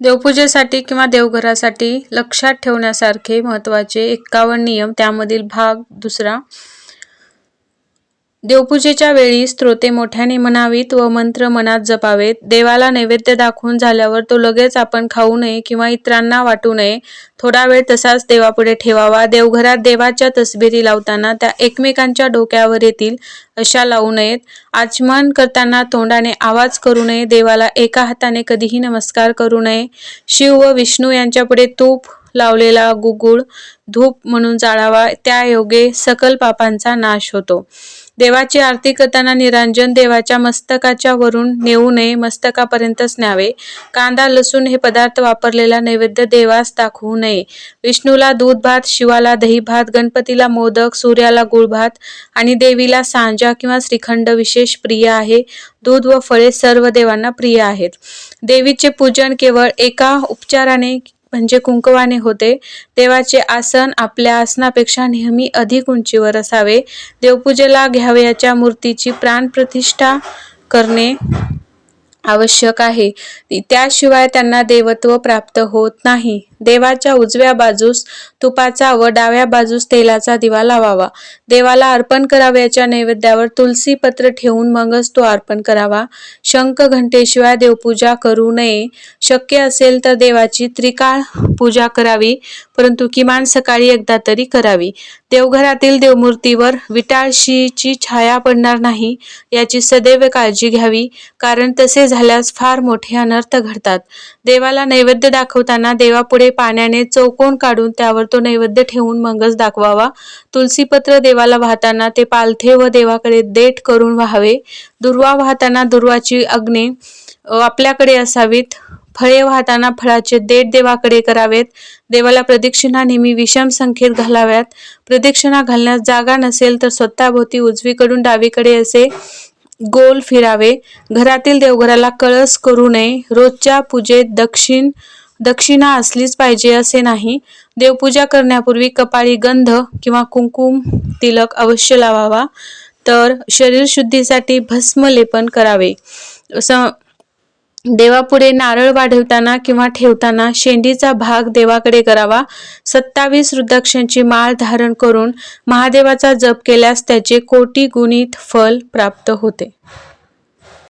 देवपूजेसाठी किंवा देवघरासाठी लक्षात ठेवण्यासारखे महत्त्वाचे एक्कावन्न नियम त्यामधील भाग दुसरा देवपूजेच्या वेळी स्त्रोते मोठ्याने म्हणावीत व मंत्र मनात जपावेत. देवाला नैवेद्य दाखवून झाल्यावर तो लगेच आपण खाऊ नये किंवा इतरांना वाटू नये. थोडा वेळ तसाच देवापुढे ठेवावा. देवघरात देवाच्या तसबिरी लावताना त्या एकमेकांच्या डोक्यावर येतील अशा लावू नयेत. आचमन करताना तोंडाने आवाज करू नये. देवाला एका हाताने कधीही नमस्कार करू नये. शिव व विष्णू यांच्यापुढे तूप लावलेला गुगुळ धूप म्हणून जाळावा त्या योगे सकल पापांचा नाश होतो. देवाची आरती करताना निरांजन देवाच्या मस्तकाच्या वरून नेऊ नये मस्तकापर्यंतच न्यावे. कांदा लसूण हे पदार्थ वापरलेला नैवेद्य देवास दाखवू नये. विष्णूला दूध भात शिवाला दही भात गणपतीला मोदक सूर्याला गुळ भात आणि देवीला सांजा किंवा श्रीखंड विशेष प्रिय आहे. दूध व फळे सर्व देवांना प्रिय आहेत. देवीचे पूजन केवळ एका उपचाराने म्हणजे कुंकवाने होते. देवाचे आसन आपल्या आसनापेक्षा नेहमी अधिक उंचीवर असावे. देवपूजेला घ्यावयाच्या मूर्तीची प्राणप्रतिष्ठा करणे. आवश्यक आहे. त्याशिवाय त्यांना देवत्व प्राप्त होत नाही. देवाच्या उजव्या बाजूस तुपाचा व डाव्या बाजूस तेलाचा दिवा लावावा. देवाला अर्पण करावयाच्या नैवेद्यावर तुलसी पत्र ठेवून मगच तो अर्पण करावा. शंख घंटेशिवाय देवपूजा करू नये. शक्य असेल तर देवाची त्रिकाळ पूजा करावी परंतु किमान सकाळी एकदा तरी करावी. देवघरातील देवमूर्तीवर विटाळशीची छाया पडणार नाही याची सदैव काळजी घ्यावी कारण तसे झाल्यास फार मोठे अनर्थ घडतात. देवाला नैवेद्य दाखवताना देवापुढे पाण्याने चौकोन काढून त्यावर तो नैवेद्य ठेवून मगच दाखवावा. तुलसीपत्र देवाला वाहताना ते पालथे व देवाकडे देठ करून व्हावे. दुर्वा वाहताना दुर्वाची अग्ने आपल्याकडे असावीत. फळे वाहताना फळाचे देठ देवाकडे करावेत. देवाला प्रदक्षिणा नेहमी विषम संख्येत घालाव्यात. प्रदक्षिणा घालण्यास जागा नसेल तर स्वतःभोवती उजवीकडून डावीकडे असे गोल फिरावे. घरातील देवघराला कळस करू नये. रोजच्या पूजेत दक्षिण दक्षिणा असलीच पाहिजे असे नाही. देवपूजा करण्यापूर्वी कपाळी गंध किंवा कुंकुम तिलक अवश्य लावावा. तर शरीर शुद्धीसाठी भस्म लेपन करावे देवापुढे नारळ वाढवताना किंवा ठेवताना शेंडीचा भाग देवाकडे करावा. सत्तावीस रुद्राक्षांची माळ धारण करून महादेवाचा जप केल्यास त्याचे कोटी गुणित फल प्राप्त होते.